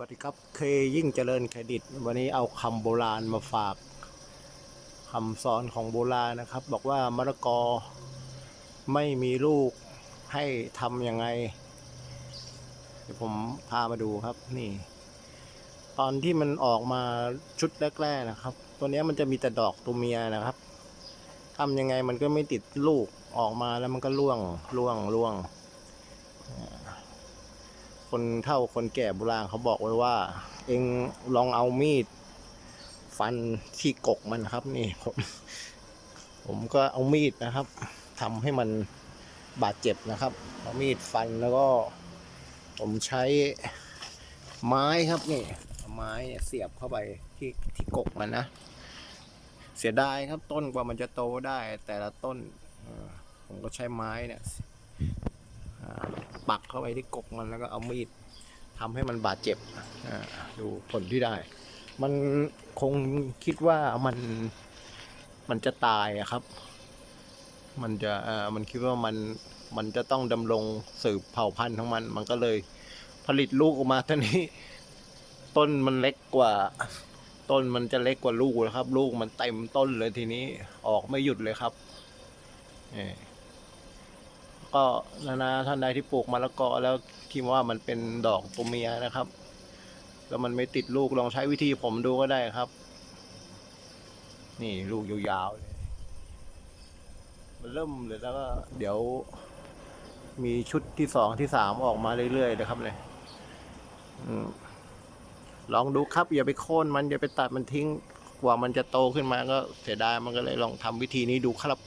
วัสดีครับเคยิ่งเจริญเครดิต วันนี้เอาคำโบราณมาฝากคำสอนของโบราณนะครับ บอกว่ามะละกอไม่มีลูกให้ทำยังไง เดี๋ยวผมพามาดูครับนี่ ตอนที่มันออกมาชุดแรกๆนะครับ ตัวเนี้ยมันจะมีแต่ดอกตัวเมียนะครับทำยังไงมันก็ไม่ติดลูกออกมาแล้วมันก็ร่วงร่วงร่วง คนเฒ่าคนแก่โบราณเขาบอกไว้ว่า เองลองเอามีด ฟันที่กกมันครับ นี่ผม ผมก็เอามีดนะครับทำให้มันบาดเจ็บนะครับเอามีดฟันแล้วก็ ผมใช้ไม้ครับนี่ไม้เนี่ยเสียบเข้าไปที่ที่กกมันนะเสียดายครับต้นกว่ามันจะโตได้แต่ละต้นผมก็ใช้ไม้เนี่ย ปักเข้าไปที่กกมันแล้วก็เอามีดทำให้มันบาดเจ็บดูผลที่ได้ มันคงคิดว่ามันมันจะตายครับ มันจะมันคิดว่ามันมันจะต้องดำรงสืบเผ่าพันธุ์ของมัน มันก็เลยผลิตลูกออกมาตอนนี้ ต้นมันเล็กกว่า ต้นมันจะเล็กกว่าลูกแล้วครับ ลูกมันเต็มต้นเลยทีนี้ออกไม่หยุดเลยครับนี่ ก็นานาท่านใดที่ปลูกมะละกอแล้วคิดว่ามันเป็นดอกตัวเมียนะครับ แล้วมันไม่ติดลูกลองใช้วิธีผมดูก็ได้ครับ นี่ลูกยาวๆเลยมันเริ่มเลยแล้วก็เดี๋ยว มีชุดที่สองที่สามออกมาเรื่อยๆนะครับเลยอลองดูครับอย่าไปโค่นมันอย่าไปตัดมันทิ้งกว่ามันจะโตขึ้นมาก็เสียดายมันก็เลยลองทำวิธีนี้ดูครับ